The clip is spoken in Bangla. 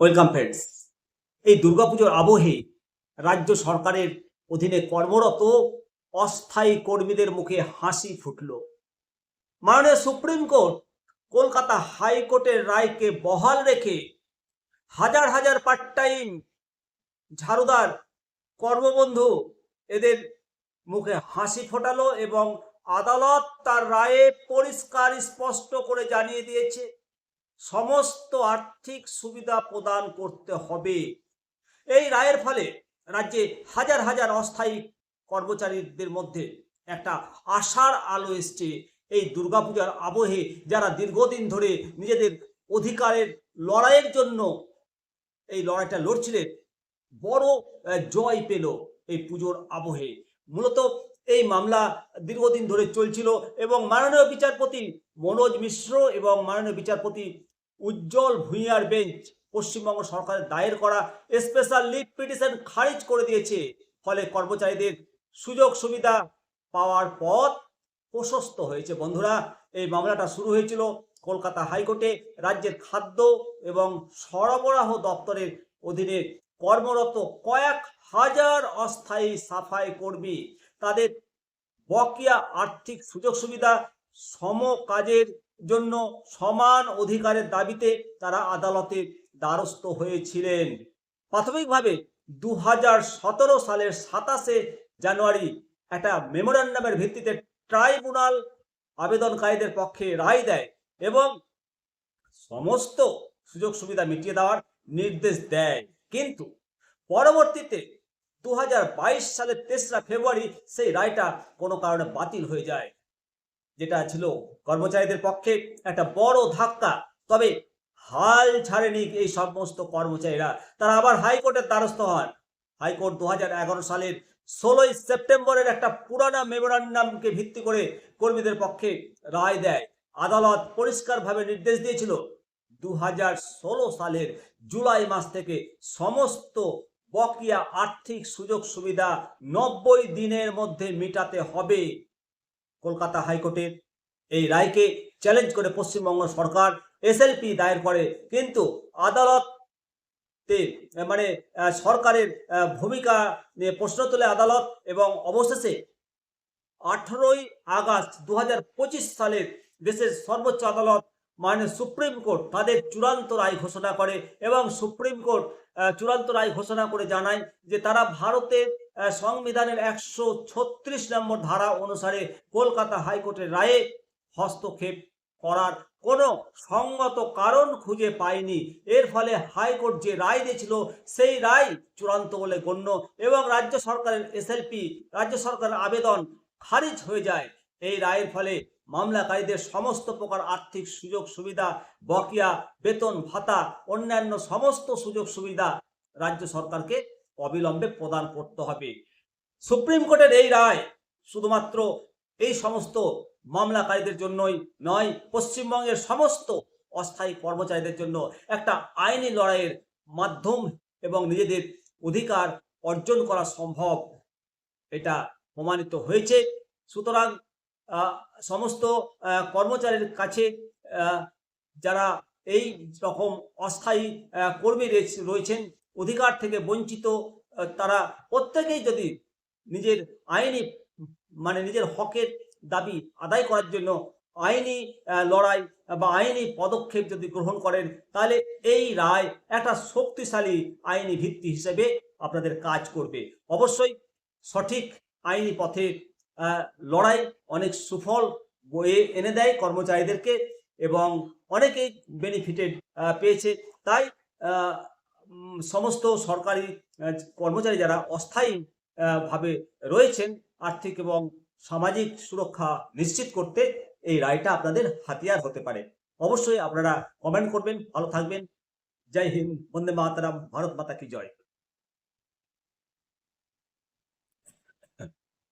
Welcome friends. এই দুর্গাপুজোর আবহে রাজ্য সরকারের অধীনে কর্মরত, অস্থায়ী কর্মীদের মুখে হাসি ফুটল। মাননীয় সুপ্রিম কোর্ট কলকাতা হাইকোর্টের রায়কে বহাল রেখে হাজার হাজার পার্ট টাইম ঝাড়ুদার কর্মবন্ধু এদের মুখে হাসি ফোটালো এবং আদালত তার রায়ে পরিষ্কার স্পষ্ট করে জানিয়ে দিয়েছে। সমস্ত আর্থিক সুবিধা প্রদান করতে হবে। এই রায়ের ফলে রাজ্যে হাজার হাজার অস্থায়ী কর্মচারীদের মধ্যে একটা আশার আলো এসছে। এই দুর্গাপূজার আবহে যারা দীর্ঘদিন ধরে নিজেদের অধিকারের লড়াইয়ের জন্য এই লড়াইটা লড়ছিলেন, বড় জয় পেল এই পুজোর আবহে। মূলত এই মামলা দীর্ঘদিন ধরে চলছিল এবং মাননীয় বিচারপতি মনোজ মিশ্র এবং মাননীয় বিচারপতি উজ্জ্বল ভূঁইয়ার বেঞ্চ পশ্চিমবঙ্গ সরকারের দায়ের করা স্পেশাল লিভ পিটিশন খারিজ করে দিয়েছে। ফলে কর্মচারীদের সুযোগ সুবিধা পাওয়ার পথ প্রশস্ত হয়েছে। বন্ধুরা, এই মামলাটা শুরু হয়েছিল কলকাতা হাইকোর্টে। রাজ্যের খাদ্য এবং সরবরাহ দপ্তরের অধীনে কর্মরত কয়েক হাজার অস্থায়ী সাফাই কর্মী, তাদের বকেয়া আর্থিক সুযোগ সুবিধা সম কাজের জন্য সমান অধিকারের দাবিতে তারা আদালতে দ্বারস্থ হয়েছিলেন। প্রাথমিকভাবে দু হাজার সতেরো সালের সাতাশে জানুয়ারি একটা মেমোরান্ডামের ভিত্তিতে ট্রাইব্যুনাল আবেদনকারীদের পক্ষে রায় দেয় এবং সমস্ত সুযোগ সুবিধা মিটিয়ে দেওয়ার নির্দেশ দেয়। কিন্তু পরবর্তীতে দু হাজার বাইশ সালের তেসরা ফেব্রুয়ারি সেই রায়টা কোনো কারণে বাতিল হয়ে যায়। যেটা ছিল কর্মচারীদের পক্ষে একটা বড় ধাক্কা। তবে হাল ছাড়েনি এই সমস্ত কর্মচারীরা। তারা আবার হাইকোর্টের দ্বারস্থ হন। হাইকোর্ট দু হাজার এগারো সালের ষোলোই সেপ্টেম্বরের একটা পুরানা মেমোরান্ডামকে ভিত্তি করে কর্মীদের পক্ষে রায় দেয়। আদালত পরিষ্কারভাবে নির্দেশ দিয়েছিল, দু হাজার ষোলো সালের জুলাই মাস থেকে সমস্ত বকেয়া আর্থিক সুযোগ সুবিধা নব্বই দিনের মধ্যে মেটাতে হবে। কলকাতা হাইকোর্টের। এই রায়কে চ্যালেঞ্জ করে পশ্চিমবঙ্গ সরকার এসএলপি দায়ের করে। কিন্তু আদালতে মানে সরকারের ভূমিকা নিয়ে প্রশ্ন তোলে আদালত এবং অবশেষে আঠারোই আগস্ট দু সালের দেশের সর্বোচ্চ আদালত মানে সুপ্রিম কোর্ট তাদের চূড়ান্ত রায় ঘোষণা করে এবং সুপ্রিম কোর্ট চূড়ান্ত রায় ঘোষণা করে জানায় যে তারা ভারতের সংবিধানের একশো ছত্রিশ নম্বর ধারা অনুসারে কলকাতা হাইকোর্টের রায়ে হস্তক্ষেপ করার কোনো সঙ্গত কারণ খুঁজে পায়নি। এর ফলে হাইকোর্ট যে রায় দিয়েছিল, সেই রায় চূড়ান্ত বলে গণ্য এবং রাজ্য সরকারের এসএলপি, রাজ্য সরকারের আবেদন খারিজ হয়ে যায়। এই রায়ের ফলে মামলাকারীদের সমস্ত প্রকার আর্থিক সুযোগ সুবিধা, বকেয়া বেতন ভাতা, অন্যান্য সমস্ত সুযোগ সুবিধা রাজ্য সরকারকে অবিলম্বে প্রদান করতে হবে। সুপ্রিম কোর্টের এই রায় শুধুমাত্র এই সমস্ত মামলাকারীদের জন্যই নয়, পশ্চিমবঙ্গের সমস্ত অস্থায়ী কর্মচারীদের জন্য একটা আইনি লড়াইয়ের মাধ্যম এবং নিজেদের অধিকার অর্জন করা সম্ভব। এটা প্রমাণিত হয়েছে। সুতরাং সমস্ত কর্মচারীর কাছে যারা এই রকম অস্থায়ী কর্মী রয়েছে- রয়েছেন অধিকার থেকে বঞ্চিত তারা প্রত্যেকেই যদি নিজের আইনি মানে নিজের হকের দাবি আদায় করার জন্য আইনি লড়াই বা আইনি পদক্ষেপ যদি গ্রহণ করেন, তাহলে এই রায় একটা শক্তিশালী আইনি ভিত্তি হিসেবে আপনাদের কাজ করবে। অবশ্যই সঠিক আইনি পথে লড়াই অনেক সুফল বয়ে এনে দেয় কর্মচারীদেরকে এবং অনেকেই বেনিফিটেড পেয়েছে। তাই সমস্ত সরকারি কর্মচারী যারা অস্থায়ী ভাবে রয়েছেন, আর্থিক এবং সামাজিক সুরক্ষা নিশ্চিত করতে এই রায়টা আপনাদের হাতিয়ার হতে পারে। অবশ্যই আপনারা কমেন্ট করবেন, ভালো থাকবেন। জয় হিন্দ, বন্দে মাতারাম, ভারত মাতা কি জয়।